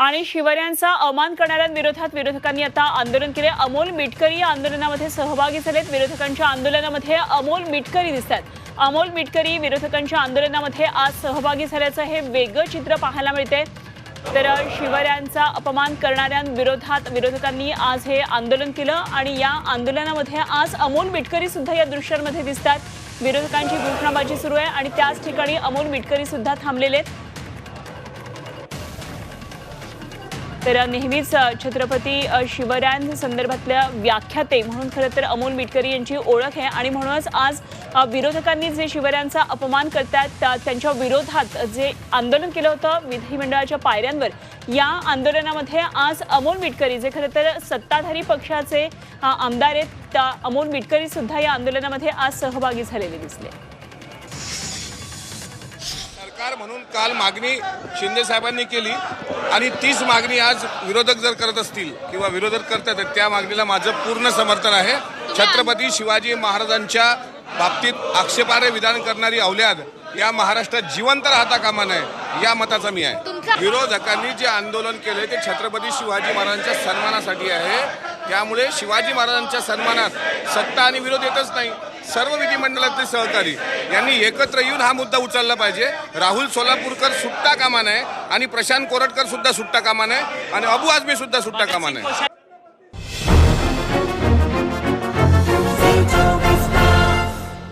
आणि शिवऱ्यांचा अवमान करणाऱ्यांविरोधात विरोधकांनी आता आंदोलन केले. अमोल मिटकरी या आंदोलनामध्ये सहभागी झालेत. विरोधकांच्या आंदोलनामध्ये अमोल मिटकरी दिसतात अमोल मिटकरी विरोधकांच्या आंदोलनामध्ये आज सहभागी झाल्याचं हे वेगळं चित्र पाहायला मिळते तर शिवऱ्यांचा अपमान करणाऱ्यांविरोधात विरोधकांनी आज हे आंदोलन केलं आणि या आंदोलनामध्ये आज अमोल मिटकरी सुद्धा या दृश्यांमध्ये दिसतात विरोधकांची घोषणाबाजी सुरू आहे आणि त्याच ठिकाणी अमोल मिटकरी सुद्धा थांबलेले आहेत. तर नेहमीच छत्रपती शिवरायां संदर्भातल्या व्याख्याते म्हणून खरं तर अमोल मिटकरी यांची ओळख आहे. आणि म्हणूनच आज विरोधकांनी जे शिवरायांचा अपमान करतात त्या- त्यांच्या विरोधात जे आंदोलन केलं होतं विधिमंडळाच्या पायऱ्यांवर या आंदोलनामध्ये आज अमोल मिटकरी जे खरं तर सत्ताधारी पक्षाचे आमदार आहेत त्या अमोल मिटकरी सुद्धा या आंदोलनामध्ये आज सहभागी झालेले दिसले. सरकार म्हणून काल मागणी शिंदे साहेबांनी केली. आणि तीच मागणी आज विरोधक जर करत असतील किंवा विरोधक करतात तर त्या मागणीला माझं पूर्ण समर्थन आहे. छत्रपती शिवाजी महाराजांच्या बाबतीत आक्षेपार्ह विधान करणारी अवल्याद या महाराष्ट्रात जिवंत राहता कामा नये या मताचा मी आहे. विरोधकांनी जे आंदोलन केले ते छत्रपती शिवाजी महाराजांच्या सन्मानासाठी आहे. त्यामुळे शिवाजी महाराजांच्या सन्मानात सत्ता आणि विरोध येतच नाही. सर्व विधिमंडळातले सहकारी यांनी एकत्र येऊन हा मुद्दा उचलला पाहिजे. राहुल सोलापूरकर सुट्टा कामा नये आणि प्रशांत कोरटकर सुद्धा सुट्टा कामा नये आणि अबू आजमी सुद्धा सुट्टा कामा नये.